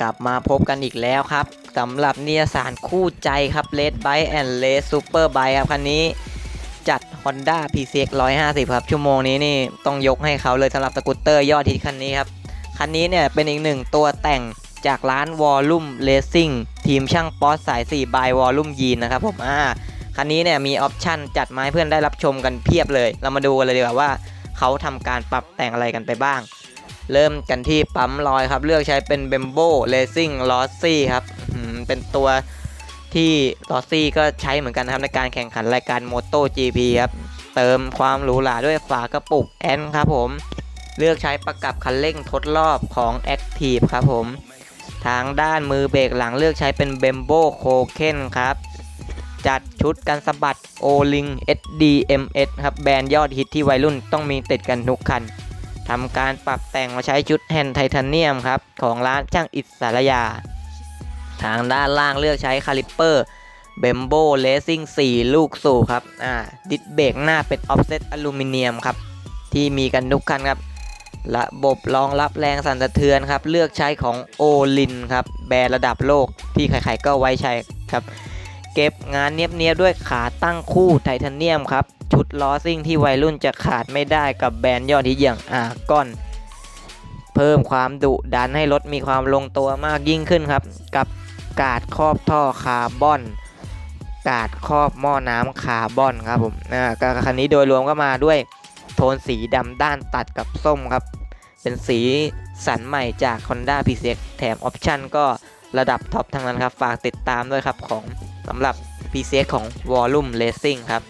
กลับมาพบกันอีกแล้วครับสำหรับนิยสารคู่ใจครับ Red Bike and Race Super Bike ครับ คันนี้จัด Honda PCX 150 ครับ ชั่วโมงนี้นี่ต้องยกให้เขาเลยสำหรับสกูตเตอร์ยอดฮิตคันนี้ครับ คันนี้เนี่ยเป็นอีกหนึ่งตัวแต่งจากร้าน Volume Racing ทีมช่างป๊อตสาย 4 by Volume Yean นะครับผมอ่า คันนี้เนี่ยมีออปชันจัดมาให้เพื่อนได้รับชมกันเพียบเลย เรามาดูกันเลยดีกว่าว่าเขาทำการปรับแต่งอะไรกันไปบ้าง เริ่มกันที่ปั๊มลอยครับ เลือกใช้เป็น b e m b o Racing l o s s y ครับเป็นตัวที่ l o s s y ก็ใช้เหมือนกันครับในการแข่งขันรายการ Moto GP ครับเติมความหรูหราด้วยฝากระปุกแอนครับผม เลือกใช้ประกับคันเร่งทดรอบของ Active ครับผม ทางด้านมือเบรกหลังเลือกใช้เป็น b e m b o c o k e n ครับ จัดชุดกันสะบัด O-Link SDMS ครับแบรนด์ยอดฮิตที่วัยรุ่นต้องมีติดกันทุกคันทำการปรับแต่งมาใช้ชุดแฮนด์ไทเทเนียมครับ ของร้านช่างอิสระยา ทางด้านล่างเลือกใช้คาลิปเปอร์เบมโบเลสซิ่ง4 ลูกสูบครับอ่าดิสเบรกหน้าเป็นออฟเซตอลูมิเนียมครับ ที่มีกันทุกคันครับ ระบบรองรับแรงสั่นสะเทือนครับ เลือกใช้ของโอลินครับ แบรนด์ระดับโลกที่ใครๆก็ไว้ใช้ครับ เก็บงานเนียบๆด้วยขาตั้งคู่ไทเทเนียมครับ ชุดล้อซิ่งที่วัยรุ่นจะขาดไม่ได้กับแบรนด์ยอดฮิตอย่างอากอน เพิ่มความดุดันให้รถมีความลงตัวมากยิ่งขึ้นครับ กับกาดครอบท่อคาร์บอน กาดครอบหม้อน้ำคาร์บอนครับผมอ่าก็คันนี้โดยรวมก็มาด้วยโทนสีดำด้านตัดกับส้มครับ เป็นสีสันใหม่จาก Honda PCX แถมออปชั่นก็ระดับท็อปทั้งนั้นครับ ฝากติดตามด้วยครับของ สำหรับ PCX ของ Volume Racing ครับ